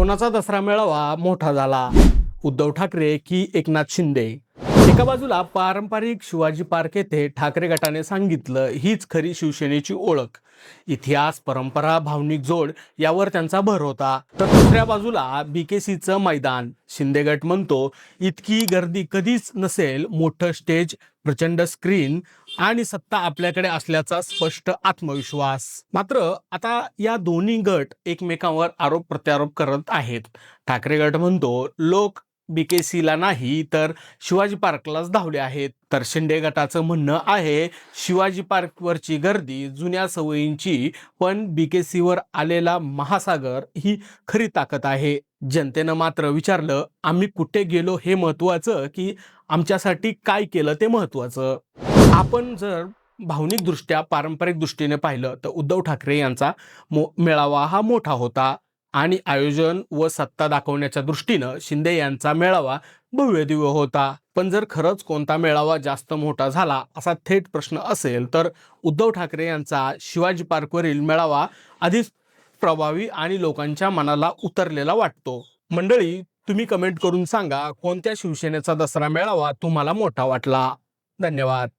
कोणाचा दसरा मेळावा मोठा झाला? उद्धव ठाकरे की एकनाथ शिंदे? एका बाजूला पारंपरिक शिवाजी पार्क येथे ठाकरे गटाने सांगितलं हीच खरी शिवसेनेची ओळख. इतिहास परंपरा भावनिक जोड यावर त्यांचा भर होता. तर दुसऱ्या बाजूला बीकेसीचं मैदान. शिंदे गट म्हणतो इतकी गर्दी कधीच नसेल मोठं स्टेज प्रचंड स्क्रीन आणि सत्ता आपल्याकडे असल्याचा स्पष्ट आत्मविश्वास. मात्र आता या दोन्ही गट एकमेकांवर आरोप प्रत्यारोप करत आहेत. ठाकरे गट म्हणतो लोक बी के सीला नाही तर शिवाजी पार्कलाच धावले आहेत. तर शिंदे गटाचं म्हणणं आहे शिवाजी पार्कवरची गर्दी जुन्या सवयींची पण बी के सीवर आलेला महासागर ही खरी ताकद आहे. जनतेनं मात्र विचारलं आम्ही कुठे गेलो हे महत्वाचं की आमच्यासाठी काय केलं ते महत्वाचं आपण जर भावनिकदृष्ट्या पारंपरिक दृष्टीने पाहिलं तर उद्धव ठाकरे यांचा मो मेळावा हा मोठा होता. आणि आयोजन व सत्ता दाखवण्याच्या दृष्टीनं शिंदे यांचा मेळावा भव्य दिव्य होता. पण जर खरंच कोणता मेळावा जास्त मोठा झाला असा थेट प्रश्न असेल तर उद्धव ठाकरे यांचा शिवाजी पार्कवरील मेळावा आधीच प्रभावी आणि लोकांच्या मनाला उतरलेला वाटतो. मंडळी तुम्ही कमेंट करून सांगा कोणत्या शिवसेनेचा दसरा मेळावा तुम्हाला मोठा वाटला? धन्यवाद.